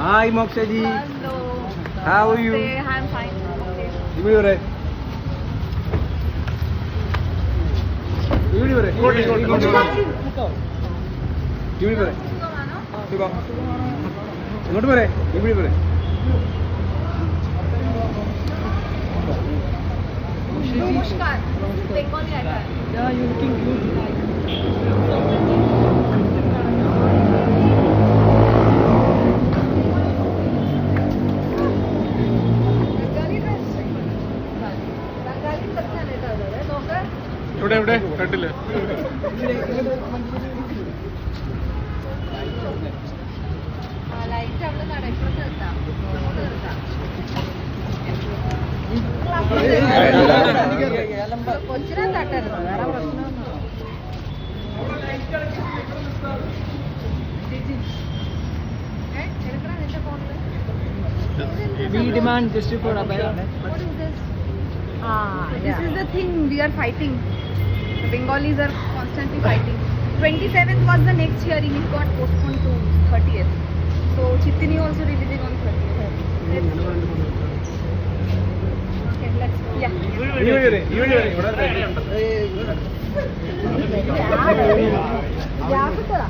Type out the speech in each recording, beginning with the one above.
Hi, Moksaji. Hello. How are you? I'm fine. Okay. Give me your Give me your Give me your ഇങ്ങോട്ട് പോരെ ഇവിടെ പോരെ നമസ്കാരം എവിടെ എവിടെ? കണ്ടില്ല. Demand just uh this is the thing we are fighting The Bengalis are constantly fighting. 27th was the next hearing. It got postponed to 30th. So Chitini also releasing on 30th. Let's okay, let's go. Yeah. ഇവിടെ വരെ ഇവിടെ വരെ ഇവിടെ വരെ gas ഇട്ടതാ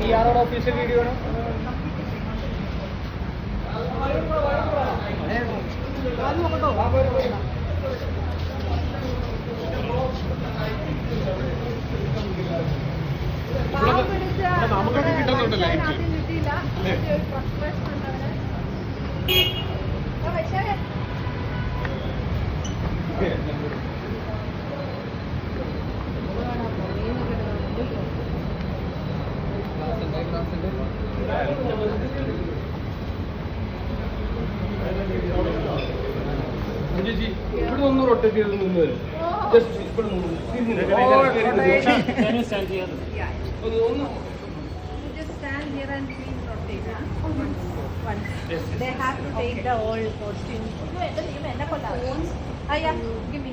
P R official video ആണ് നമുക്കൊക്കെ കിട്ടുന്നുണ്ടല്ലോ കിട്ടിയില്ല പക്ഷേ ചേച്ചി ഇവിടെ ഒന്ന് റൊട്ടേറ്റ് ചെയ്ത് നിന്ന് വരും ജസ്റ്റ് ഇവിടെ നിന്ന് Can you stand here? Yeah. ഒന്ന് ഒന്ന് You just stand here and please rotate, huh? Once. Once. They have to take the old costume. Phones. Ah, yeah. Give me.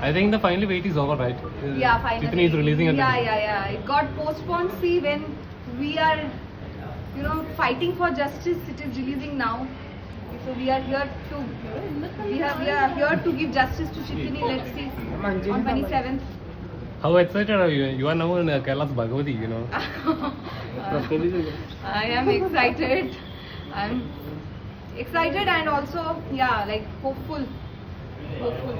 I think the final wait is over, right? Yeah, finally. Chitni is releasing it. Yeah, yeah, yeah. It got postponed. See, when we are, you know, fighting for justice, it is releasing now. So we are here to, we are, we are here to give justice to Chitini. Let's see on 27th. How excited are you? You are now in uh, Kerala's Bhagavati, you know. I am excited. I'm excited and also, yeah, like hopeful. Hopeful.